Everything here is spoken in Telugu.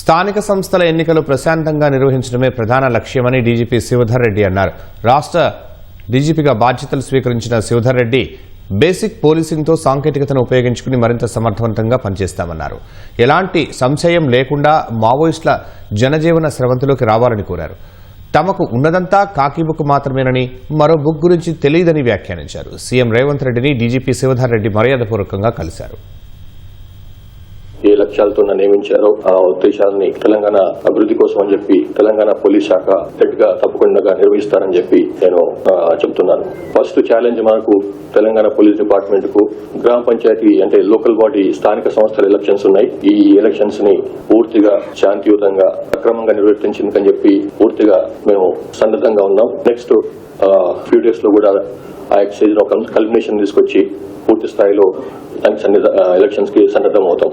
స్థానిక సంస్థల ఎన్నికలు ప్రశాంతంగా నిర్వహించడమే ప్రధాన లక్ష్యమని డీజీపీ శివధర్ రెడ్డి అన్నారు. రాష్ట్ర డీజీపీగా బాధ్యతలు స్వీకరించిన శివధర్ రెడ్డి బేసిక్ పోలీసింగ్తో సాంకేతికతను ఉపయోగించుకుని మరింత సమర్థవంతంగా పనిచేస్తామన్నారు. ఎలాంటి సంశయం లేకుండా మావోయిస్టుల జనజీవన స్రవంతిలోకి రావాలని కోరారు. తమకు ఉన్నదంతా కాకీబుక్ మాత్రమేనని మరో బుక్ గురించి తెలియదని వ్యాఖ్యానించారు. సీఎం రేవంత్ రెడ్డిని డీజీపీ శివధర్ రెడ్డి మర్యాదపూర్వకంగా కలిశారు. లక్ష్యాలతో నన్ను నియమించారో. ఆ ఉద్దేశాలని తెలంగాణ అభివృద్ధి కోసం అని చెప్పి తెలంగాణ పోలీస్ శాఖ హెడ్గా తప్పకుండా నిర్వహిస్తారని చెప్పి నేను చెప్తున్నాను. ఫస్ట్ ఛాలెంజ్ మనకు తెలంగాణ పోలీస్ డిపార్ట్మెంట్కు గ్రామ పంచాయతీ అంటే లోకల్ బాడీ స్థానిక సంస్థల ఎలక్షన్స్ ఉన్నాయి. ఈ ఎలక్షన్స్ని పూర్తిగా శాంతియుతంగా అక్రమంగా నిర్వర్తించిందని చెప్పి పూర్తిగా మేము సన్నద్ధంగా ఉన్నాం. నెక్స్ట్ ఫ్యూ డేస్లో కూడా ఆ ఎక్సైజ్ ఒక కల్మినేషన్ తీసుకొచ్చి పూర్తి స్థాయిలో దానికి సన్నిధ ఎలక్షన్స్కి సన్నద్ధం అవుతాం